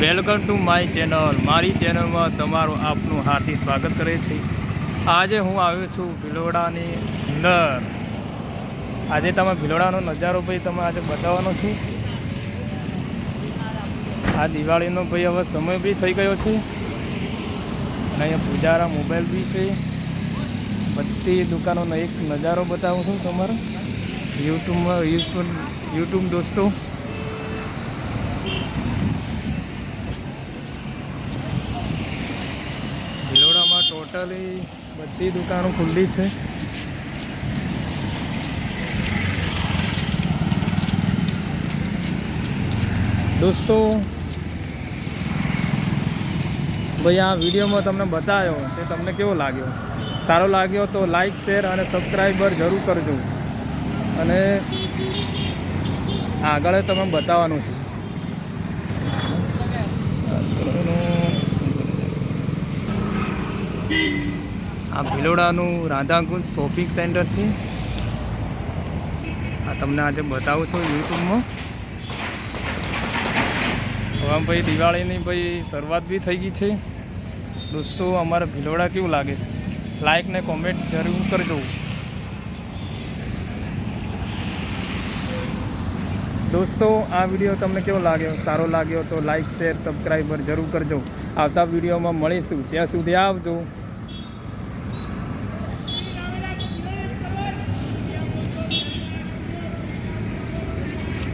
Welcome to my channel. મારી ચેનલમાં તમારું આપનું હાર્દિક સ્વાગત કરે છે. આજે હું આવ્યો છું ભિલોડાની અંદર. આજે તમે ભિલોડાનો નજારો ભાઈ તમે આજે બતાવવાનો છું. આ દિવાળીનો ભાઈ હવે સમય બી થઈ ગયો છે. અને અહીંયા પૂજારા મોબાઈલ બી છે. બધી દુકાનોનો એક નજારો બતાવું છું તમારો. યુટ્યુબમાં, યુટ્યુબ યુટ્યુબ દોસ્તો. ટોટલી બધી દુકાનો ખુલ્લી છે. દોસ્તો, ભાઈ, આ વિડીયોમાં તમને બતાવ્યો તે તમને કેવો લાગ્યો? સારો લાગ્યો તો લાઈક શેર અને સબસ્ક્રાઈબર જરૂર કરજો. અને આગળ તમે બતાવવાનું છે. આ ભિલોડાનું રાધાકુંજ શોપિંગ સેન્ટર છે. આ તમને આજે બતાવું છું યુટ્યુબમાં. હવે ભાઈ દિવાળીની ભાઈ શરૂઆત બી થઈ ગઈ છે. દોસ્તો, અમારા ભિલોડા કેવું લાગે છે? લાઈક ને કોમેન્ટ જરૂર કરજો. દોસ્તો, આ વીડિયો તમને કેવો લાગ્યો? સારો લાગ્યો તો લાઈક શેર સબસ્ક્રાઈબર જરૂર કરજો. આવતા વિડીયોમાં મળીશું. ત્યાં સુધી આવજો.